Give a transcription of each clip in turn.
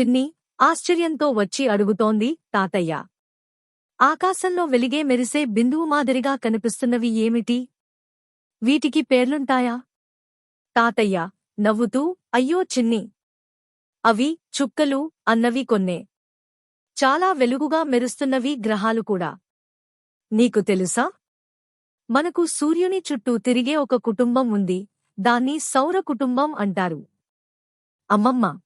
చిన్ని ఆశ్చర్యంతో వచ్చి అడుగుతోంది తాతయ్య. ఆకాశంలో వెలిగే మెరిసే బిందువు మాదిరిగా కనిపిస్తున్నవి ఏమిటి? వీటికి పేర్లుంటాయా? తాతయ్య నవ్వుతూ అయ్యో చిన్ని. అవి చుక్కలు అన్నవి కొన్నే. చాలా వెలుగుగా మెరుస్తున్నవి గ్రహాలు కూడా. నీకు తెలుసా? మనకు సూర్యుని చుట్టూ తిరిగే ఒక కుటుంబం ఉంది దాన్ని సౌర కుటుంబం అంటారు. అమ్మమ్మ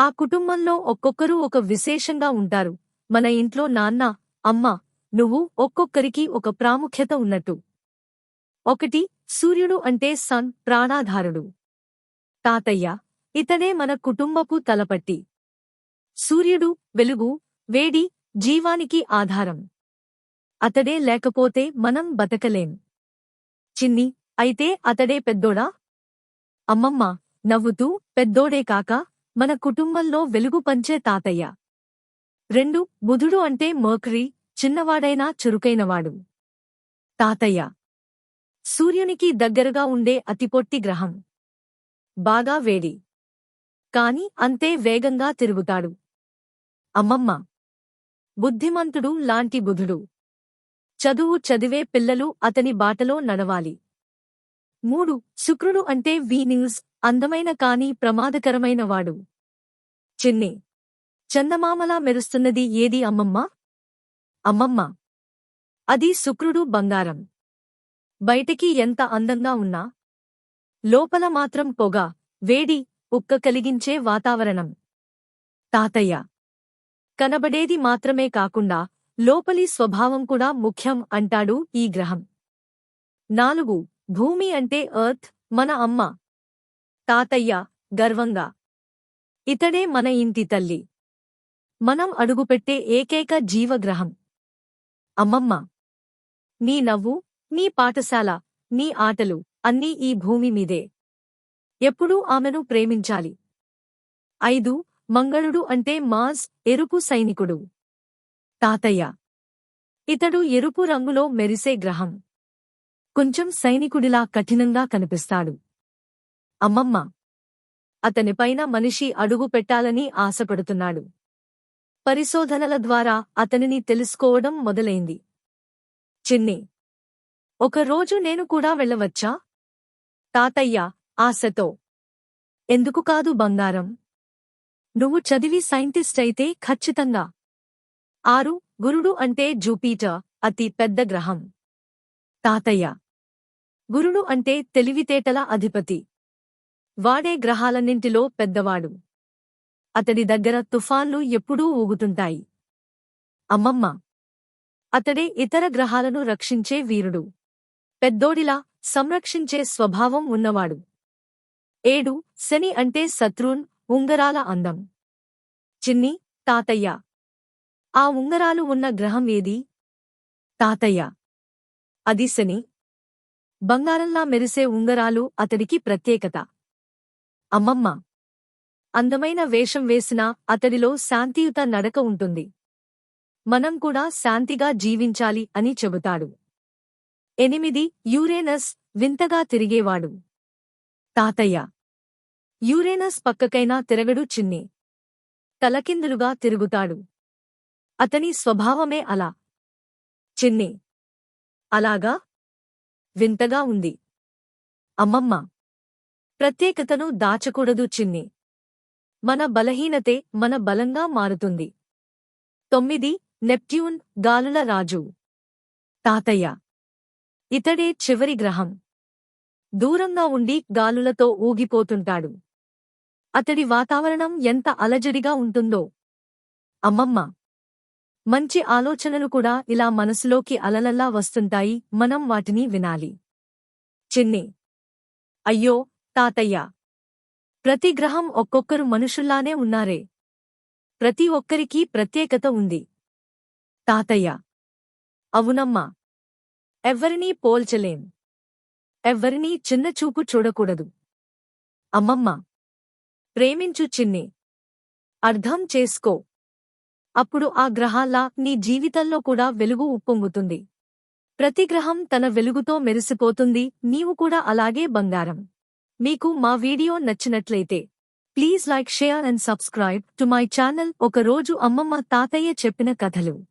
ఆ కుటుంబంలో ఒక్కొక్కరు ఒక విశేషంగా ఉంటారు. మన ఇంట్లో నాన్న అమ్మ నువ్వు ఒక్కొక్కరికి ఒక ప్రాముఖ్యత ఉన్నట్టు. ఒకటి సూర్యుడు అంటే సన్ ప్రాణాధారుడు. తాతయ్య ఇతడే మన కుటుంబపు తలపట్టి. సూర్యుడు వెలుగు వేడి జీవానికి ఆధారం. అతడే లేకపోతే మనం బతకలేం. చిన్ని అయితే అతడే పెద్దోడా? అమ్మమ్మ నవ్వుతూ పెద్దోడే కాక మన కుటుంబంలో వెలుగు పంచే తాతయ్య. రెండు బుధుడు అంటే మర్కరీ చిన్నవాడైనా చురుకైనవాడు. తాతయ్య. సూర్యునికి దగ్గరగా ఉండే అతిపొట్టి గ్రహం. బాగా వేడి. కాని అంతే వేగంగా తిరుగుతాడు. అమ్మమ్మ. బుద్ధిమంతుడు లాంటి బుధుడు. చదువు చదివే పిల్లలు అతని బాటలో నడవాలి. మూడు శుక్రుడు అంటే వీనిల్స్ అందమైన కాని ప్రమాదకరమైన వాడు. చిన్ని. చందమామలా మెరుస్తున్నది ఏది అమ్మమ్మ? అమ్మమ్మ. అది శుక్రుడు బంగారం. బయటికి ఎంత అందంగా ఉన్నా? లోపల మాత్రం పొగ వేడి ఉక్క కలిగించే వాతావరణం. తాతయ్య. కనబడేది మాత్రమే కాకుండా లోపలి స్వభావం కూడా ముఖ్యం అంటాడు ఈ గ్రహం. నాలుగు భూమి అంటే ఎర్త్ మన అమ్మ. తాతయ్య గర్వంగా. ఇతడే మన ఇంటి తల్లి. మనం అడుగుపెట్టే ఏకైక జీవగ్రహం. అమ్మమ్మ. నీ నవ్వు నీ పాఠశాల నీ ఆటలు అన్నీ ఈ భూమి మీదే. ఎప్పుడూ ఆమెను ప్రేమించాలి. ఐదు మంగళుడు అంటే మాస్ ఎరుపు సైనికుడు. తాతయ్య. ఇతడు ఎరుపు రంగులో మెరిసే గ్రహం. కొంచెం సైనికుడిలా కఠినంగా కనిపిస్తాడు. అమ్మమ్మ! అతనిపైన మనిషి అడుగు పెట్టాలని ఆశపడుతున్నాడు. పరిశోధనల ద్వారా అతనిని తెలుసుకోవడం మొదలైంది. చిన్ని! ఒకరోజు నేను కూడా వెళ్ళవచ్చా? తాతయ్య! ఆశతో. ఎందుకు కాదు బంగారం? నువ్వు చదివి సైంటిస్ట్ అయితే ఖచ్చితంగా. ఆరు! గురుడు అంటే జూపీటర్ అతి పెద్ద గ్రహం. తాతయ్య. గురుడు అంటే తెలివితేటల అధిపతి. వాడే గ్రహాలన్నింటిలో పెద్దవాడు. అతడి దగ్గర తుఫాన్లు ఎప్పుడూ ఊగుతుంటాయి. అమ్మమ్మ. అతడే ఇతర గ్రహాలను రక్షించే వీరుడు. పెద్దోడిలా సంరక్షించే స్వభావం ఉన్నవాడు. ఏడు శని అంటే శత్రున్ ఉంగరాల అందం. చిన్ని తాతయ్య. ఆ ఉంగరాలు ఉన్న గ్రహం ఏది? తాతయ్య. అది శని. బంగారంలా మెరిసే ఉంగరాలు అతడికి ప్రత్యేకత. అమ్మమ్మ! అందమైన వేషం వేసినా అతడిలో శాంతియుత నడక ఉంటుంది. మనం కూడా శాంతిగా జీవించాలి అని చెబుతాడు. ఎనిమిది యూరేనస్ వింతగా తిరిగేవాడు. తాతయ్య! యూరేనస్ పక్కకైనా తిరగడు చిన్ని. తలకిందులుగా తిరుగుతాడు. అతని స్వభావమే అలా. చిన్ని! అలాగా? వింతగా ఉంది. అమ్మమ్మ! ప్రత్యేకతను దాచకూడదు చిన్ని. మన బలహీనతే మన బలంగా మారుతుంది. తొమ్మిది. నెప్ట్యూన్ గాలుల రాజు. తాతయ్య! ఇతడే చివరి గ్రహం. దూరంగా ఉండి గాలులతో ఊగిపోతుంటాడు. అతడి వాతావరణం ఎంత అలజడిగా ఉంటుందో. అమ్మమ్మ! మంచి ఆలోచనలు కూడా ఇలా మనసులోకి అలలల్లా వస్తుంటాయి. మనం వాటిని వినాలి. చిన్ని. అయ్యో తాతయ్య. ప్రతి గ్రహం ఒక్కొక్కరు మనుషుల్లానే ఉన్నారే. ప్రతి ఒక్కరికీ ప్రత్యేకత ఉంది. తాతయ్య. అవునమ్మా. ఎవ్వరినీ పోల్చలేం. ఎవ్వరినీ చిన్నచూపు చూడకూడదు. అమ్మమ్మ. ప్రేమించు చిన్ని. అర్థం చేసుకో. అప్పుడు ఆ గ్రహాల్లా నీ జీవితంలో కూడా వెలుగు ఉప్పొంగుతుంది. ప్రతి గ్రహం తన వెలుగుతో మెరిసిపోతుంది. నీవు కూడా అలాగే బంగారం. మీకు మా వీడియో నచ్చినట్లయితే please like share and subscribe to my channel. ఒక రోజు అమ్మమ్మ తాతయ్య చెప్పిన కథలు.